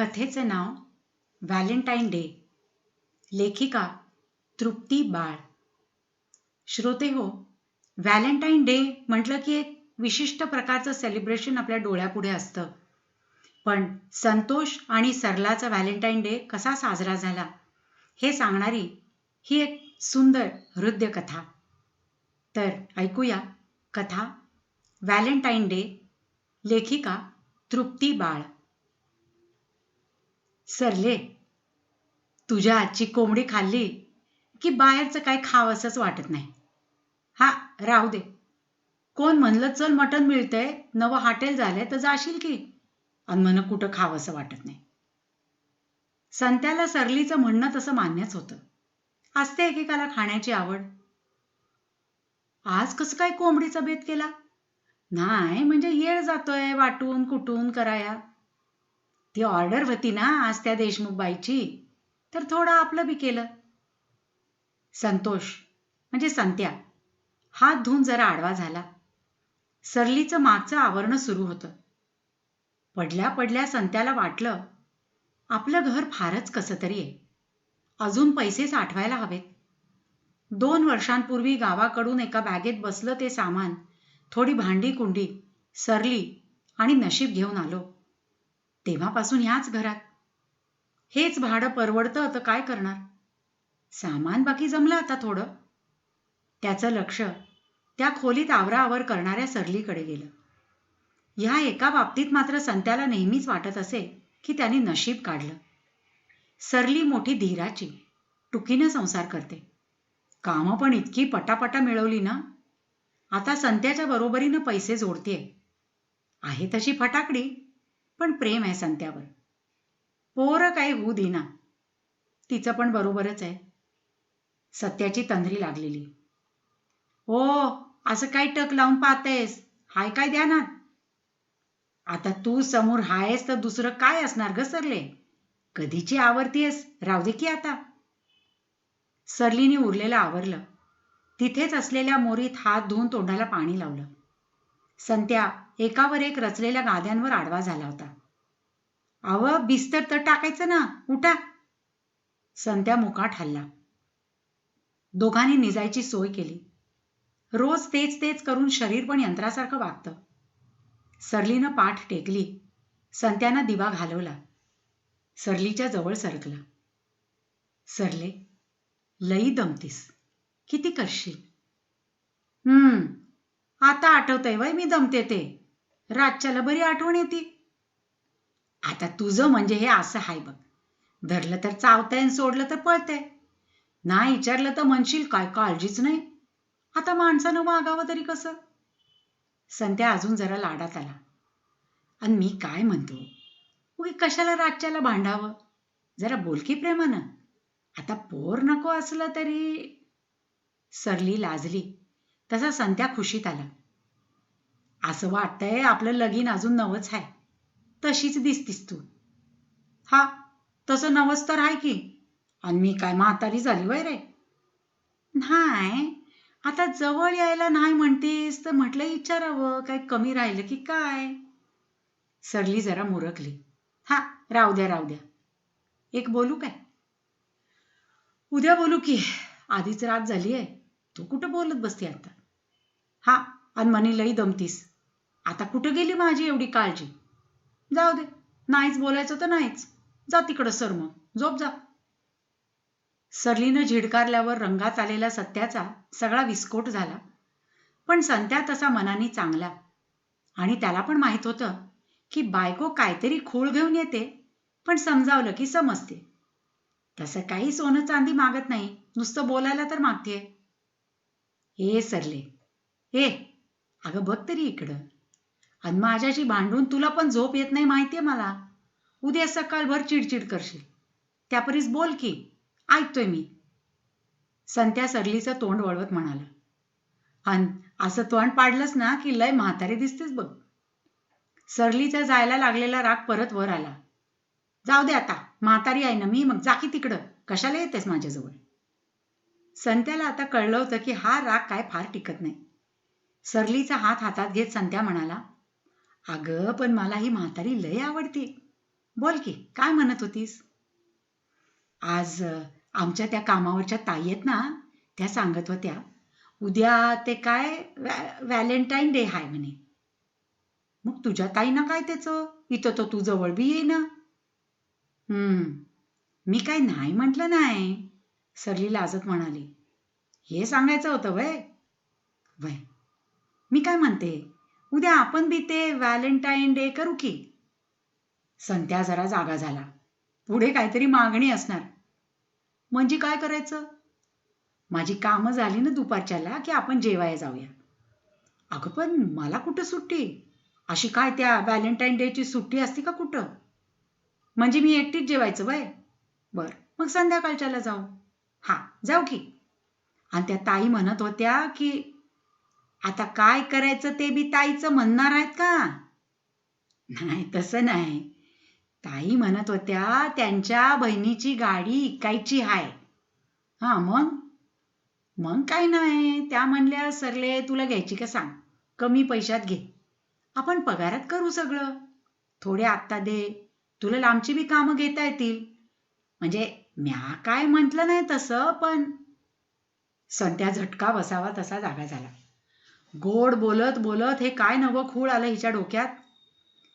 कथेचे नाव Valentine day. लेखिका तृप्ती बाळ. श्रोते हो व्हॅलेंटाईन डे म्हटलं की एक विशिष्ट प्रकारचं सेलिब्रेशन आपल्या डोळ्यापुढे असतं. पण संतोष आणि सरलाचा व्हॅलेंटाईन डे कसा साजरा झाला हे सांगणारी ही एक सुंदर हृदय कथा तर ऐकूया कथा व्हॅलेंटाईन डे लेखिका तृप्ती बाळ. सरले तुझ्या आजची कोंबडी खाल्ली की बाहेरचं काय खावंसंच वाटत नाही. हा राहू दे. कोण म्हणलं चल मटण मिळतंय नवं हॉटेल झालंय तर जाशील की. आणि मन कुठं खावंसं वाटत नाही. संत्याला सरलीचं म्हणणं तसं मान्यच होतं. असते एकेकाला खाण्याची आवड. आज कसं काय कोंबडीचा बेत केला? नाही म्हणजे येळ जातोय वाटून कुटून कराया ती ऑर्डर होती ना आज त्या देशमुख बाईची तर थोडं आपलं बी केलं. संतोष म्हणजे संत्या हात धुवून जरा आडवा झाला. सरलीचं मागचं आवरण सुरू होतं. पडल्या पडल्या संत्याला वाटलं आपलं घर फारच कसं तरी आहे. अजून पैसे साठवायला हवेत. दोन वर्षांपूर्वी गावाकडून एका बॅगेत बसलं ते सामान थोडी भांडी कुंडी सरली आणि नशीब घेऊन आलो. तेव्हापासून ह्याच घरात. हेच भाडं परवडतं तर काय करणार? सामान बाकी जमलं आता थोडं. त्याचं लक्ष त्या खोलीत आवराआवर करणाऱ्या सरलीकडे गेलं. ह्या एका बाबतीत मात्र संत्याला नेहमीच वाटत असे की त्याने नशीब काढलं. सरली मोठी धीराची टुकीनं संसार करते. कामं पण इतकी पटापटा मिळवली ना? आता संत्याच्या बरोबरीनं पैसे जोडतेय. आहे तशी फटाकडी? पण प्रेम आहे संत्यावर. पोरं काही होऊ देना तिचं पण बरोबरच आहे. सत्याची तंद्री लागलेली. हो असं काय टक लावून पाहतेस. हाय काय द्या ना. आता तू समोर हायस तर दुसरं काय असणार ग सरले? कधीची आवरतीयस राहू दे की आता. सरलीने उरलेलं आवरलं. तिथेच असलेल्या मोरीत हात धुवून तोंडाला पाणी लावलं. संत्या एकावर एक रचलेल्या गाद्यांवर आडवा झाला होता. अव बिस्तर तर टाकायचं ना उठा. संत्या मुकाट हल्ला. दोघांनी निजायची सोय केली. रोज तेच तेच करून शरीर पण यंत्रासारखं वागतं. सरलीनं पाठ टेकली. संत्यानं दिवा घालवला. सरलीच्या जवळ सरकला. सरले लई दमतीस. किती करशील? हम्म आता आठवतंय वय मी दमते ते. रातच्याला बरी आठवण येते. आता तुझं म्हणजे हे असं हाय बघ. धरलं तर चावतंय आणि सोडलं तर पळतंय. नाही विचारलं तर म्हणशील काय काळजीच नाही. आता माणसानं वागावं तरी कसं? संत्या अजून जरा लाडात आला. आणि मी काय म्हणतो? उगी कशाला रातच्याला भांडावं? जरा बोलकी प्रेमानं. आता पोर नको असलं तरी. सरली लाजली. तसा संत्या खुशीत आला. असं वाटतंय आपलं लगीन अजून नवच आहे तशीच दिसतीस तू. हा तसं नवस तर आहे की. आणि मी काय म्हातारी झाली वय रे. नाही आता जवळ यायला नाही म्हणतेस तर म्हटलं विचारावं काय कमी राहिलं की काय? सरली जरा मुरकली हा राहू द्या राहू द्या. एक बोलू काय? उद्या बोलू की आधीच रात झाली आहे तू कुठं बोलत बसते आता? हा आणि मनी लई दमतीस. आता कुठं गेली माझी एवढी काळजी? जाऊ दे. नाहीच बोलायचं तर नाहीच. जा तिकडं सर मग. झोप जा. सरलीनं झिडकारल्यावर रंगात आलेला सत्याचा सगळा विस्फोट झाला. पण संत्या तसा मनाने चांगला. आणि त्याला पण माहीत होतं की बायको काहीतरी खोळ घेऊन येते पण समजावलं की समजते. तसं काही सोनं चांदी मागत नाही. नुसतं बोलायला तर मागते हे सरले. हे अगं बघ तरी इकडं. आणि माझ्याशी भांडून तुला पण झोप येत नाही माहितीये मला. उद्या सकाळभर चिडचिड करशील. त्यापरीस बोल की ऐकतोय मी. संत्या सरलीचं तोंड वळवत म्हणाला. अन असं तोंड पाडलंस ना की लय म्हातारी दिसतेस बघ. सरलीचा जायला लागलेला राग परत वर आला. जाऊ दे आता म्हातारी आहे ना मी मग जा की तिकडं. कशाला येतेस माझ्याजवळ? संत्याला आता कळलं होतं की हा राग काय फार टिकत नाही. सरलीचा हात हातात घेत संत्या म्हणाला अगं पण मला ही म्हातारी लय आवडते. बोल की काय म्हणत होतीस? आज आमच्या त्या कामावरच्या ताई आहेत ना त्या सांगत होत्या उद्या ते काय व्हॅलेंटाईन डे हाय म्हणे. मग तुझ्या ताईनं काय त्याचं? इथं तर तू जवळ बी ये ना. हम्म मी काय नाही म्हटलं नाही सरली लाजत म्हणाली. हे सांगायचं होतं वय. वय. मी काय म्हणते? उद्या आपण बी ते व्हॅलेंटाईन डे करू की. संत्या जरा जागा झाला. पुढे काहीतरी मागणी असणार. म्हणजे काय करायचं? माझी कामं झाली ना दुपारच्याला की आपण जेवायला जाऊया. अगं पण मला कुठं सुट्टी? अशी काय त्या व्हॅलेंटाईन डेची सुट्टी असते का कुठं? म्हणजे मी एकटीच जेवायचं बाय. बर मग संध्याकाळच्याला जाऊ. हा जाऊ की. आणि त्या ताई म्हणत होत्या की आता काय करायचं ते बी ताईचं म्हणणार आहेत का? नाही तसं नाही. ताई म्हणत होत्या त्यांच्या बहिणीची गाडी इकायची हाय. हा मग? मग काय नाही. त्या म्हणल्या सरले तुला घ्यायची का सांग? कमी पैशात घे. आपण पगारात करू सगळं. थोडे आत्ता दे. तुला लांबची बी कामं घेता येतील. म्हणजे म्या काय म्हटलं नाही तसं पण सध्या झटका बसावा तसा जागा झाला. गोड बोलत बोलत हे काय नवं खूळ आलं हिच्या डोक्यात?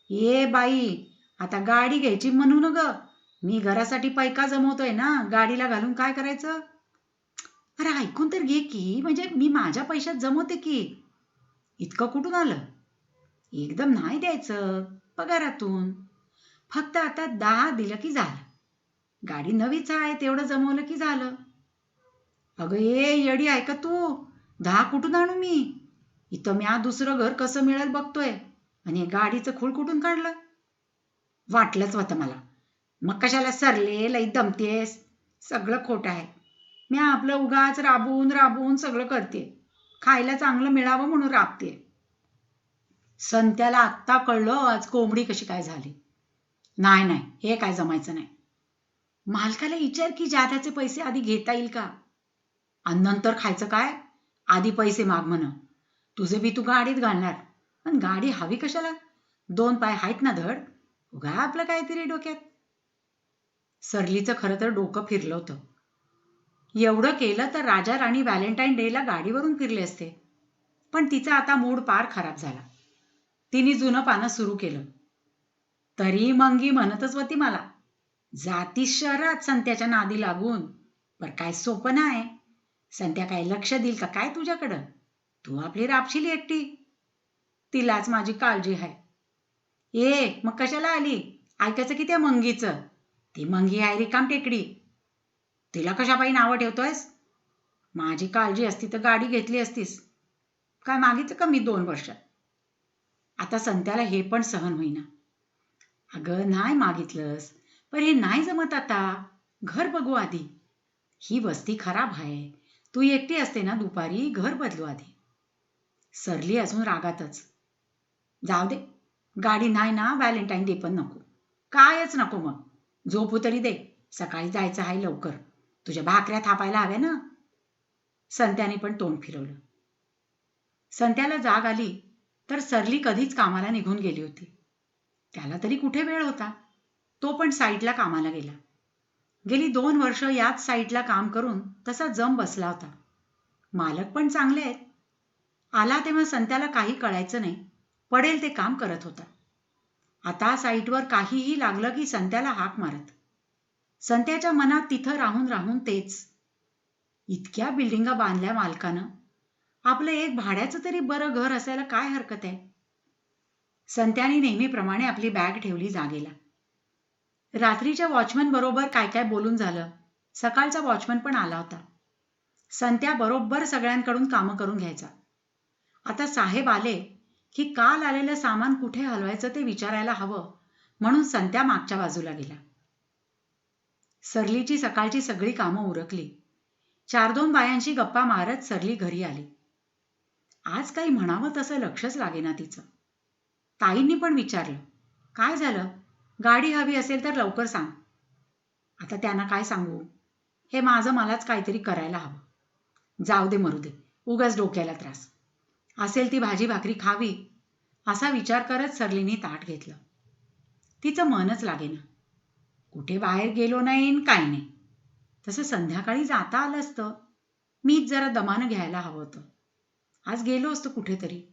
ये बाई आता गाडी घ्यायची म्हणू न ग मी घरासाठी पैका जमवतोय ना गाडीला घालून काय करायचं? अरे ऐकून तर घे की म्हणजे मी माझ्या पैशात जमवते की. इतकं कुठून आलं? एकदम नाही द्यायचं पगारातून. फक्त आता दहा दिलं की झालं. गाडी नवीच आहे तेवढं जमवलं की झालं. अगं ये येडी ऐका तू. दहा कुठून आणू मी? इथं म्या दुसरं घर कसं मिळेल बघतोय. आणि गाडीचं खूळ कुठून काढलं? वाटलंच होतं मला. मग कशाला सरले लई दमतेस? सगळं खोटं आहे. मी आपलं उगाच राबवून राबवून सगळं करते. खायला चांगलं मिळावं म्हणून राबते. संत्याला आत्ता कळलं आज कोंबडी कशी काय झाली. नाही नाही हे काय जमायचं नाही. मालकाला विचार की जादाचे पैसे आधी घेता येईल का? आणि नंतर खायचं काय? आधी पैसे माग म्हण. तुझे बी तू गाडीत घालणार. पण गाडी हवी कशाला? दोन पाय आहेत ना धड. उगा आपलं काहीतरी डोक्यात. सरलीचं खरं तर डोकं फिरलं होतं. एवढं केलं तर राजा राणी व्हॅलेंटाईन डेला गाडीवरून फिरले असते. पण तिचा आता मूड पार खराब झाला. तिने जुनं पानं सुरू केलं. तरी मंगी म्हणतच होती मला जाती शहरात संत्याच्या नादी लागून. पर काय सोपं नाही संत्या काय लक्ष देईल का काय तुझ्याकडं? तू आपली रापशील एकटी? तिलाच माझी काळजी आहे. ए मग कशाला आली? ऐकायचं की त्या मंगीचं? ती मंगी आहे रिकाम टेकडी. तिला कशापायी नावं ठेवतोयस? माझी काळजी असती तर गाडी घेतली असतीस. काय मागितलं का मी दोन वर्षात आता संत्याला हे पण सहन होईना. अगं नाही मागितलंस पण हे नाही जमत आता. घर बघू आधी. ही वस्ती खराब आहे. तू एकटी असते ना दुपारी घर बदलू आधी. सरली अजून रागातच. जाऊ दे. गाडी नाही ना व्हॅलेंटाईन डे पण नको. कायच नको मग. झोपू तरी दे. सकाळी जायचं आहे लवकर. तुझ्या भाकऱ्या थापायला हव्या ना? संत्याने पण तोंड फिरवलं. संत्याला जाग आली तर सरली कधीच कामाला निघून गेली होती. त्याला तरी कुठे वेळ होता? तो पण साईटला कामाला गेला. गेली दोन वर्ष याच साईटला काम करून तसा जम बसला होता. मालक पण चांगले आहेत. आला तेव्हा संत्याला काही कळायचं नाही. पडेल ते काम करत होता. आता साईटवर काहीही लागलं की संत्याला हाक मारत. संत्याच्या मनात तिथं राहून राहून तेच. इतक्या बिल्डिंगा बांधल्या मालकानं. आपलं एक भाड्याचं तरी बरं घर असायला काय हरकत आहे? संत्याने नेहमीप्रमाणे आपली बॅग ठेवली जागेला. रात्रीच्या वॉचमन बरोबर काय काय बोलून झालं. सकाळचा वॉचमन पण आला होता. संत्या बरोबर सगळ्यांकडून कामं करून घ्यायचा. आता साहेब आले की काल आलेलं सामान कुठे हलवायचं ते विचारायला हवं म्हणून संत्या मागच्या बाजूला गेला सरलीची सकाळची सगळी कामं उरकली. चार दोन बायांशी गप्पा मारत सरली घरी आली. आज काही म्हणावं तसं लक्षच लागेना तिचं. ताईंनी पण विचारलं काय झालं? गाडी हवी असेल तर लवकर सांग. आता त्यांना काय सांगू? हे माझं मलाच काहीतरी करायला हवं. जाऊ दे मरू दे. उगाच डोक्याला त्रास. असेल ती भाजी भाकरी खावी असा विचार करत सरलीने ताट घेतलं. तिचं मनच लागेना. कुठे बाहेर गेलो नाही काय नाही. तसं संध्याकाळी जाता आलं असतं. मीच जरा दमानं घ्यायला हवं होतं. आज गेलो असतो कुठेतरी.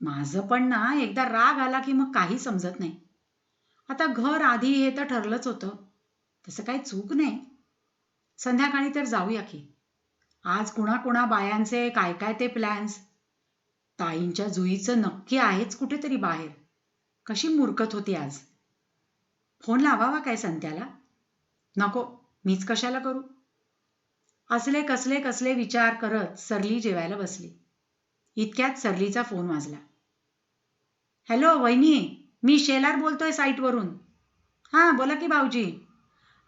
माझं पण ना एकदा राग आला की मग काही समजत नाही. आता घर आधी हे तर ठरलंच होतं. तसं काही चूक नाही. संध्याकाळी तर जाऊया की. आज कुणाकुणा बायांचे काय काय ते प्लॅन्स ताईंच्या जुईचं नक्की आहेच कुठेतरी बाहेर. कशी मुरकत होती आज. फोन लावावा काय संत्याला? नको मीच कशाला करू? असले कसले कसले विचार करत सरली जेवायला बसली. इतक्यात सरलीचा फोन वाजला. हॅलो वहिनी मी शेलार बोलतोय साईटवरून. हां बोला की भाऊजी.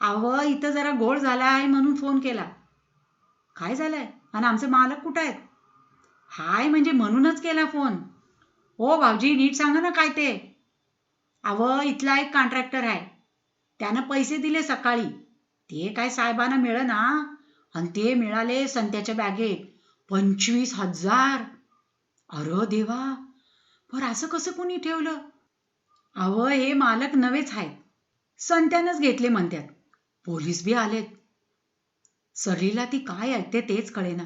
अव इथं जरा गोळ झाला आहे म्हणून फोन केला. काय झालंय? आणि आमचे मालक कुठं आहेत? हाय म्हणजे म्हणूनच केला फोन. हो भाऊजी नीट सांगा ना काय ते. अव इथला एक कॉन्ट्रॅक्टर आहे. त्यानं पैसे दिले सकाळी. ते काय साहेबांना मिळ ना आणि ते मिळाले संत्याच्या बॅगेत. पंचवीस हजार. अरे देवा. पर असं कसं कोणी ठेवलं? अव हे मालक नवेच आहेत. संत्यानंच घेतले म्हणत्यात. पोलीस बी आलेत. सरीला ती काय ऐकते तेच कळेना.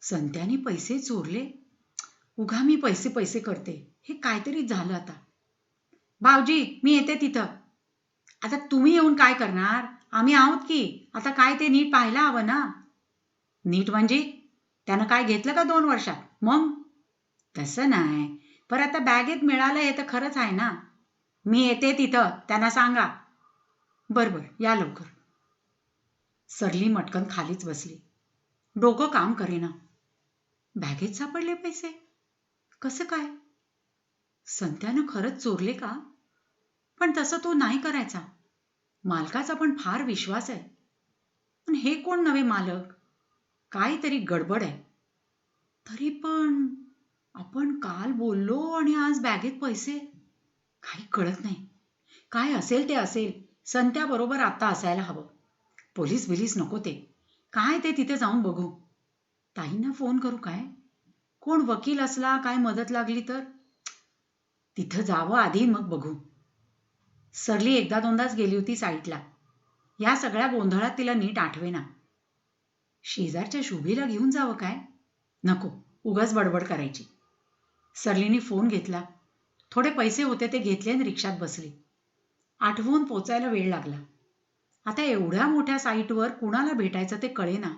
संत्याने पैसे चोरले. उगा मी पैसे पैसे करते. हे काहीतरी झालं आता. भाऊजी मी येते तिथं. आता तुम्ही येऊन काय करणार? आम्ही आहोत की? आता काय ते नीट पाहायला हवं ना? नीट म्हणजे? त्यानं काय घेतलं का दोन वर्षात? मग? तसं नाही. पर आता बॅगेत मिळालं हे तर खरंच आहे ना? मी येते तिथं. त्यांना सांगा. बरं बरं. या लवकर. सरली मटकन खालीच बसली. डोकं काम करेना. बॅगेत सापडले पैसे? कसं काय? संत्यानं खरंच चोरले का? पण तसं तो नाही करायचा. मालकाचा पण फार विश्वास आहे. पण हे कोण नवे मालक? काहीतरी गडबड आहे. तरी पण आपण काल बोललो आणि आज बॅगेत पैसे? काही कळत नाही. काय असेल ते असेल. संत्याबरोबर आता असायला हवं. पोलीस बिलीस नको ते. काय ते तिथे जाऊन बघू. ताईंना फोन करू काय? कोण वकील असला काय मदत लागली तर? तिथं जावं आधी मग बघू. सरली एकदा दोनदाच गेली होती साईटला. या सगळ्या गोंधळात तिला नीट आठवेना. शेजारच्या शुभीला घेऊन जावं काय? नको उगाच बडबड करायची. सरलीने फोन घेतला. थोडे पैसे होते ते घेतले आणि रिक्षात बसली. आठवून पोचायला वेळ लागला. आता एवढ्या मोठ्या साईटवर कुणाला भेटायचं ते कळेना.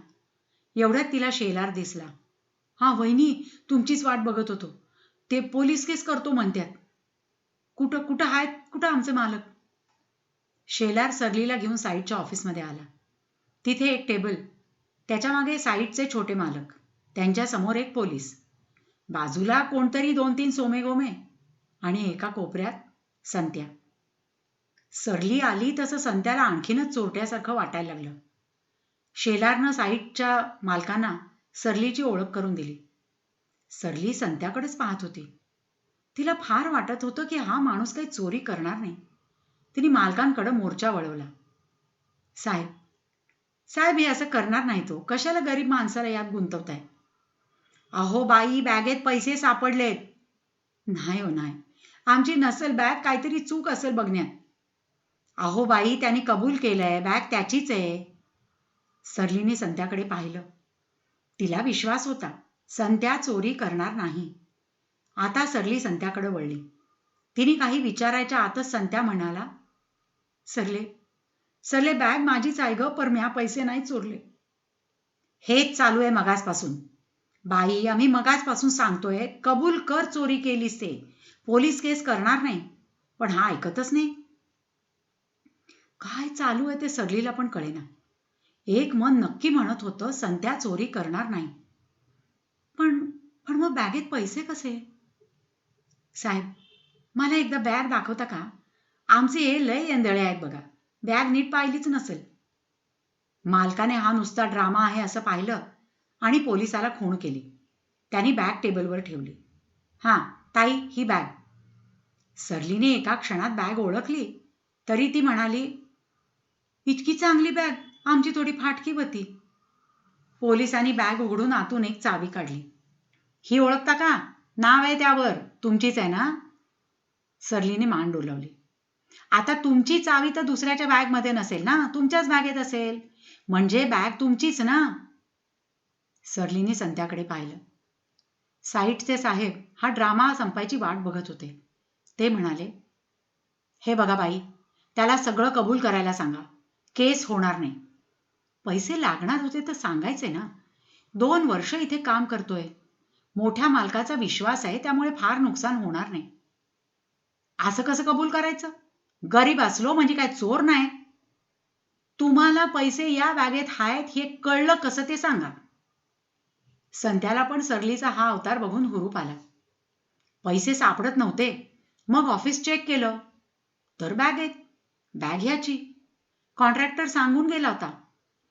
एवढ्यात तिला शेलार दिसला. हा वहिनी तुमचीच वाट बघत होतो. ते पोलीस केस करतो म्हणत्यात. कुठं कुठं आहेत कुठं आमचे मालक? शेलार सरलीला घेऊन साईटच्या ऑफिसमध्ये आला. तिथे एक टेबल. त्याच्यामागे साईटचे छोटे मालक. त्यांच्यासमोर एक पोलीस. बाजूला कोणतरी दोन तीन सोमे गोमे आणि एका कोपऱ्यात संत्या. सरली आली तसं संत्याला आणखीनच चोरट्यासारखं वाटायला लागलं. शेलारनं साईटच्या मालकांना सरलीची ओळख करून दिली. सरली संत्याकडेच पाहत होती. तिला फार वाटत होतं की हा माणूस काही चोरी करणार नाही. तिने मालकांकडे मोर्चा वळवला. साहेब साहेब हे असं करणार नाही तो. कशाला गरीब माणसाला यात गुंतवताय? अहो बाई बॅगेत पैसे सापडलेत. नाही हो नाही. आमची नसेल बॅग काहीतरी चूक असेल बघण्यात. अहो बाई त्याने कबूल केलंय. बॅग त्याचीच आहे. सरलीने संत्याकडे पाहिलं. तिला विश्वास होता संत्या चोरी करणार नाही. आता सरली संत्याकडे वळली. तिने काही विचारायच्या आतच संत्या म्हणाला सरले सरले बॅग माझीच आहे ग पर म्या पैसे नाही चोरले. हेच चालू आहे मगासपासून. बाई आम्ही मगासपासून सांगतोय कबूल कर चोरी केलीस ते. पोलीस केस करणार नाही. पण हा ऐकतच नाही. काय चालू आहे ते सरलीला पण कळेना. एक मन नक्की म्हणत होतं संत्या चोरी करणार नाही. पण पण मग बॅगेत पैसे कसे? साहेब मला एकदा बॅग दाखवता का? आमचे हे लय यंदळे आहेत बघा. बॅग नीट पाहिलीच नसेल. मालकाने हा नुसता ड्रामा आहे असं पाहिलं आणि पोलिसाला खूण केली. त्यांनी बॅग टेबलवर ठेवली. हां ताई ही बॅग. सरलीने एका क्षणात बॅग ओळखली. तरी ती म्हणाली इतकी चांगली बॅग. आमची थोडी फाटकी होती. पोलिसांनी बॅग उघडून आतून एक चावी काढली. ही ओळखता का? नाव आहे त्यावर. तुमचीच आहे ना? सरलीने मान डोलावली. आता तुमची चावी तर दुसऱ्याच्या बॅगमध्ये नसेल ना? तुमच्याच बॅगेत असेल. म्हणजे बॅग तुमचीच ना? सरलीने संध्याकडे पाहिलं. साईटचे साहेब हा ड्रामा संपायची वाट बघत होते. ते म्हणाले हे बघा बाई त्याला सगळं कबूल करायला सांगा. केस होणार नाही. पैसे लागणार होते तर सांगायचे ना. दोन वर्ष इथे काम करतोय. मोठ्या मालकाचा विश्वास आहे त्यामुळे फार नुकसान होणार नाही. असं कसं कबूल करायचं? गरीब असलो म्हणजे काय चोर नाही? तुम्हाला पैसे या बॅगेत आहेत हे कळलं कसं ते सांगा. संध्याला पण सरलीचा हा अवतार बघून हुरूप आला. पैसे सापडत नव्हते. मग ऑफिस चेक केलं. तर बॅगेत. बॅग ह्याची कॉन्ट्रॅक्टर सांगून गेला होता.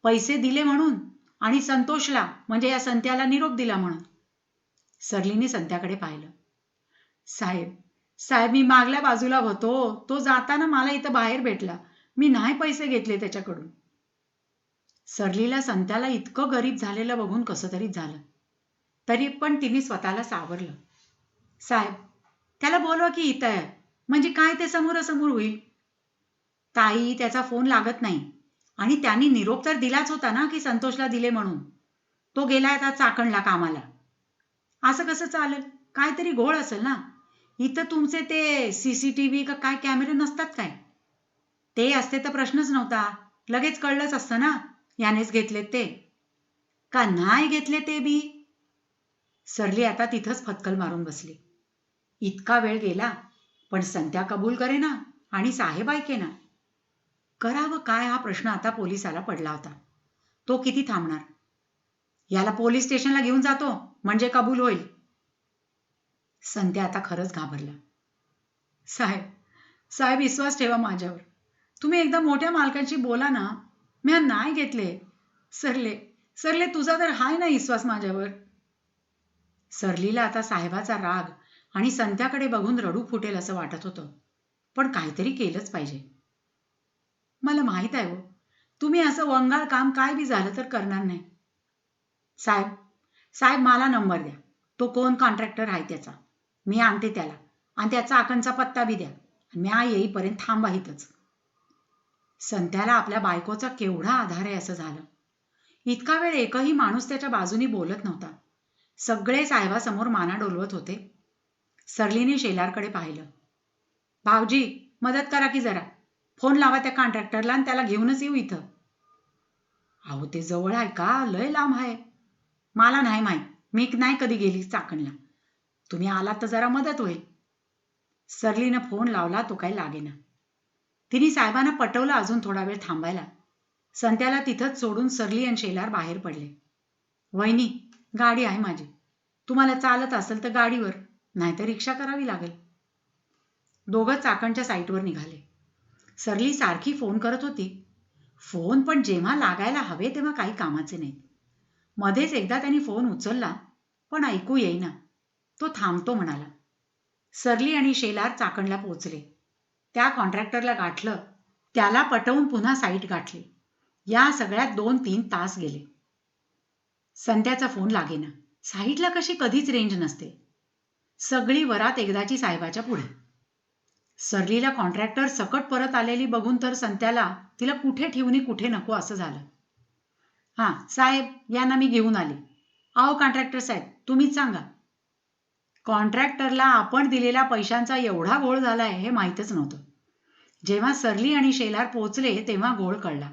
पैसे दिले म्हणून आणि संतोषला म्हणजे या संत्याला निरोप दिला म्हणून. सरलीने संत्याकडे पाहिलं. साहेब साहेब मी मागल्या बाजूला होतो. तो जाताना मला इथं बाहेर भेटला. मी नाही पैसे घेतले त्याच्याकडून. सरलीला संत्याला इतकं गरीब झालेलं बघून कसं तरी झालं. तरी पण तिने स्वतःला सावरलं. साहेब त्याला बोलवा की इथं. आहे म्हणजे काय ते समोरासमोर होईल? ताई त्याचा फोन लागत नाही. आणि त्यांनी निरोप तर दिलाच होता ना की संतोषला दिले म्हणून. तो गेलाय आता चाकणला कामाला. असं कसं चालेल? काहीतरी घोळ असेल ना? इथं तुमचे ते सीसीटीव्ही का काय कॅमेरे नसतात काय? ते असते तर प्रश्नच नव्हता. लगेच कळलंच असतं ना? यानेच घेतलेत ते. का नाही घेतले ते बी? सरली आता तिथंच फतकल मारून बसली. इतका वेळ गेला पण संत्या कबूल करेना आणि साहेब ऐके ना करावं काय हा प्रश्न आता पोलिसाला पडला होता. तो किती थांबणार? याला पोलीस स्टेशनला घेऊन जातो म्हणजे कबूल होईल. संत्या आता खरंच घाबरला. साहेब साहेब विश्वास ठेवा माझ्यावर. तुम्ही एकदा मोठ्या मालकांशी बोला ना मी नाही घेतले. सरले सरले तुझा तर हाय ना विश्वास माझ्यावर. सरलीला आता साहेबाचा राग आणि संत्याकडे बघून रडू फुटेल असं वाटत होतं. पण काहीतरी केलंच पाहिजे. मला माहीत आहे हो. तुम्ही असं वंगाळ काम काय बी झालं तर करणार नाही. साहेब साहेब मला नंबर द्या. तो कोण कॉन्ट्रॅक्टर आहे त्याचा. मी आणते त्याला. आणि त्याचा आकणचा पत्ता बी द्या. म्या येईपर्यंत थांबा इथंच. संत्याला आपल्या बायकोचा केवढा आधार आहे असं झालं. इतका वेळ एकही माणूस त्याच्या बाजूनी बोलत नव्हता. सगळे साहेबासमोर माना डोलवत होते. सरलीने शेलारकडे पाहिलं. भाऊजी मदत करा की जरा. फोन लावा त्या कॉन्ट्रॅक्टरला आणि त्याला घेऊनच येऊ इथं. अहो ते जवळ आहे का? लय लांब आहे. मला नाही माहीत. मी नाही कधी गेली चाकणला. तुम्ही आलात तर जरा मदत होईल. सरलीनं फोन लावला तो काही लागेना. तिने साहेबांना पटवलं अजून थोडा वेळ थांबायला. संत्याला तिथंच सोडून सरली आणि शेलार बाहेर पडले. वहिनी गाडी आहे माझी. तुम्हाला चालत असेल तर गाडीवर नाहीतर रिक्षा करावी लागेल. दोघं चाकणच्या साईटवर निघाले. सरली सारखी फोन करत होती. फोन पण जेव्हा लागायला हवे तेव्हा काही कामाचे नाहीत. मध्येच एकदा त्यांनी फोन उचलला पण ऐकू येईना. तो थांबतो म्हणाला. सरली आणि शेलार चाकणला पोचले त्या कॉन्ट्रॅक्टरला गाठलं. त्याला पटवून पुन्हा साईट गाठली. या सगळ्यात दोन तीन तास गेले. संध्याचा फोन लागेना. साईटला कशी कधीच रेंज नसते. सगळी वरात एकदाची साहेबाच्या पुढे. सरलीला कॉन्ट्रॅक्टर सकट परत आलेली बघून तर संत्याला तिला कुठे ठेवणी कुठे नको? असं झालं. हां साहेब यांना मी घेऊन आले. आओ कॉन्ट्रॅक्टर साहेब तुम्हीच सांगा. कॉन्ट्रॅक्टरला आपण दिलेल्या पैशांचा एवढा गोळ झालाय हे माहीतच नव्हतं. जेव्हा सरली आणि शेलार पोचले तेव्हा गोळ कळला.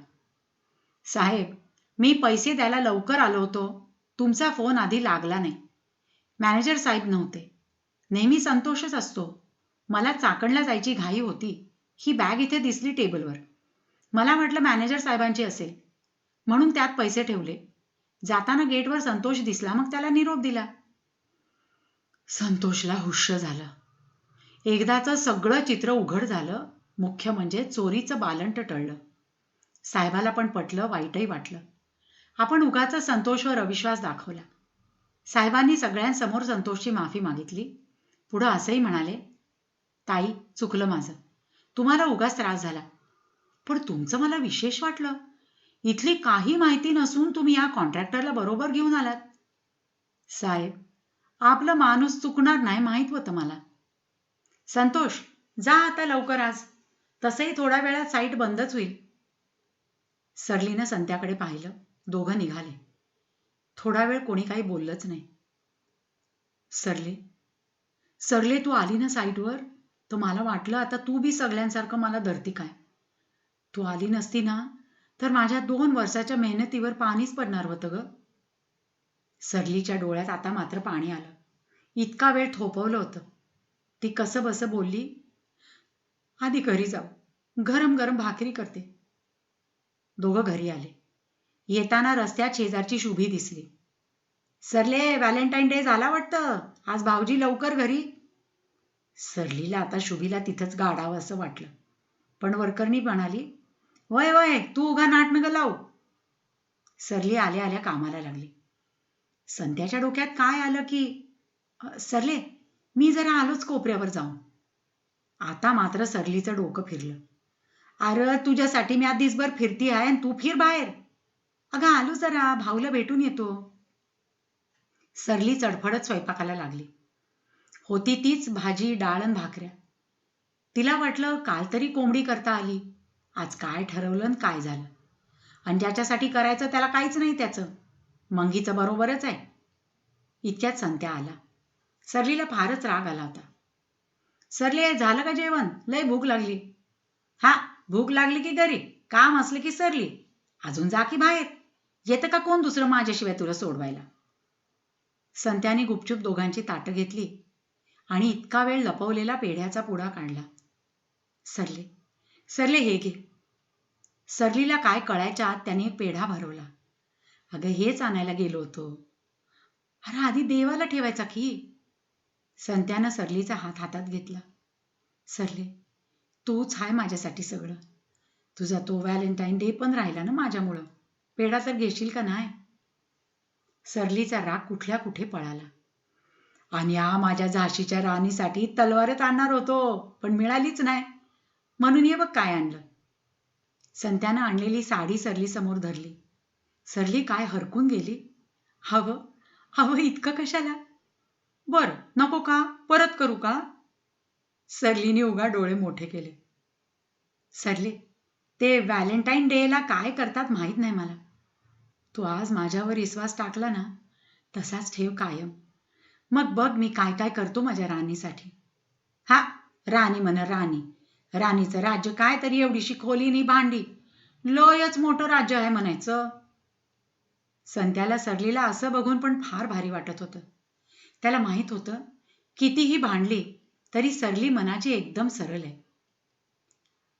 साहेब मी पैसे द्यायला लवकर आलो होतो. तुमचा फोन आधी लागला नाही. मॅनेजर साहेब नव्हते. नेहमी संतोषच असतो. मला चाकणला जायची घाई होती. ही बॅग इथे दिसली टेबलवर. मला म्हटलं मॅनेजर साहेबांची असेल. म्हणून त्यात पैसे ठेवले. जाताना गेटवर संतोष दिसला मग त्याला निरोप दिला. संतोषला हुश्य झालं. एकदाचं सगळं चित्र उघड झालं. मुख्य म्हणजे चोरीचं बालंट टळलं. साहेबाला पण पटलं वाईटही वाटलं. आपण उगाच संतोषवर अविश्वास दाखवला. साहेबांनी सगळ्यांसमोर संतोषची माफी मागितली. पुढं असंही म्हणाले ताई चुकलं माझं. तुम्हाला उगाच त्रास झाला. पण तुमचं मला विशेष वाटलं. इथली काही माहिती नसून तुम्ही या कॉन्ट्रॅक्टरला बरोबर घेऊन आलात. साहेब आपलं माणूस चुकणार नाही माहीत होतं मला. संतोष जा आता लवकर आज. तसंही थोड्या वेळात साईट बंदच होईल. सरलीनं संत्याकडे पाहिलं. दोघं निघाले. थोडा वेळ कोणी काही बोललंच नाही. सरले सरले तू आली ना साईटवर? तर मला वाटलं आता तू बी सगळ्यांसारखं मला धरती काय? तू आली नसती ना? तर माझ्या दोन वर्षाच्या मेहनतीवर पाणीच पडणार होतं ग. सरलीच्या डोळ्यात आता मात्र पाणी आलं. इतका वेळ थोपवलं होतं. ती कसं बसं बोलली? आधी घरी जाऊ. गरम गरम भाकरी करते. दोघं घरी आले. येताना रस्त्यात शेजारची शुभी दिसली. सरले व्हॅलेंटाईन डे झाला वाटतं. आज भाऊजी लवकर घरी. सरलीला आता शुभीला तिथंच गाडावं असं वाटलं. पण वरकरणी म्हणाली वय वय तू उगा नाट लाव. सरली आल्या आल्या कामाला लागली. संध्याच्या डोक्यात काय आलं की सरले मी जरा आलोच कोपऱ्यावर जाऊन. आता मात्र सरलीचं डोकं फिरलं. अरे तुझ्यासाठी मी आज दिसभर फिरती आहे आणि तू फिर बाहेर. अगं आलो जरा भाऊला भेटून येतो. सरली चडफडत स्वयंपाकाला लागली. होती तीच भाजी डाळ आणि भाकऱ्या. तिला वाटलं काल तरी कोंबडी करता आली. आज काय ठरवलं आणि काय झालं? आणि ज्याच्यासाठी करायचं त्याला काहीच नाही त्याचं. मंगीचं बरोबरच आहे. इतक्यात संत्या आला. सरलीला फारच राग आला होता. सरली झालं का जेवण? लय भूक लागली. हा भूक लागली की घरी काम असलं की सरली. अजून जा की बाहेर. येतं का कोण दुसरं माझ्याशिवाय तुला सोडवायला? संत्याने गुपचूप दोघांची ताटं घेतली. आणि इतका वेळ लपवलेला पेढ्याचा पुडा काढला. सरले सरले हे घे. सरलीला काय कळायच्या आत त्याने एक पेढा भरवला. अगं हेच आणायला गेलो होतो. अरे आधी देवाला ठेवायचा की? संत्यानं सरलीचा हात हातात घेतला. सरले तूच हाय माझ्यासाठी सगळं. तुझा तो व्हॅलेंटाईन डे पण राहिला ना माझ्यामुळं. पेढा तर घेशील का नाही? सरलीचा राग कुठल्या कुठे पळाला. आणि या माझ्या झाशीच्या राणीसाठी तलवारच आणणार होतो पण मिळालीच नाही. म्हणून ये बघ काय आणलं. संत्यानं आणलेली साडी सरली समोर धरली. सरली काय हरकून गेली? हवं हवं इतकं कशाला? बर नको का? परत करू का? सरलीने उगा डोळे मोठे केले. सरले ते व्हॅलेंटाईन डेला काय करतात माहीत नाही मला. तू आज माझ्यावर विश्वास टाकला ना तसाच ठेव कायम. मग बघ मी काय काय करतो माझ्या राणीसाठी. हा राणी म्हण राणी. राणीचं राज्य काय तरी एवढीशी खोली नाही भांडी. लोयच मोठं राज्य आहे म्हणायचं. संत्याला सरलीला असं बघून पण फार भारी वाटत होतं. त्याला माहीत होतं कितीही भांडली तरी सरली मनाची एकदम सरळ आहे.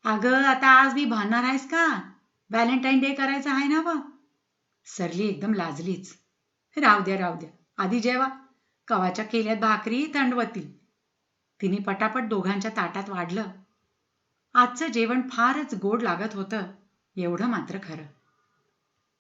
अगं आता आज मी भांडणार आहेस का? व्हॅलेंटाईन डे करायचा आहे ना व? सरली एकदम लाजलीच. राहू द्या राहू द्या. आधी जेवा. गव्हाच्या केल्यात भाकरी थंडवतील तिने पटापट दोघांच्या ताटात वाढलं. आजचं जेवण फारच गोड लागत होतं एवढं मात्र खरं.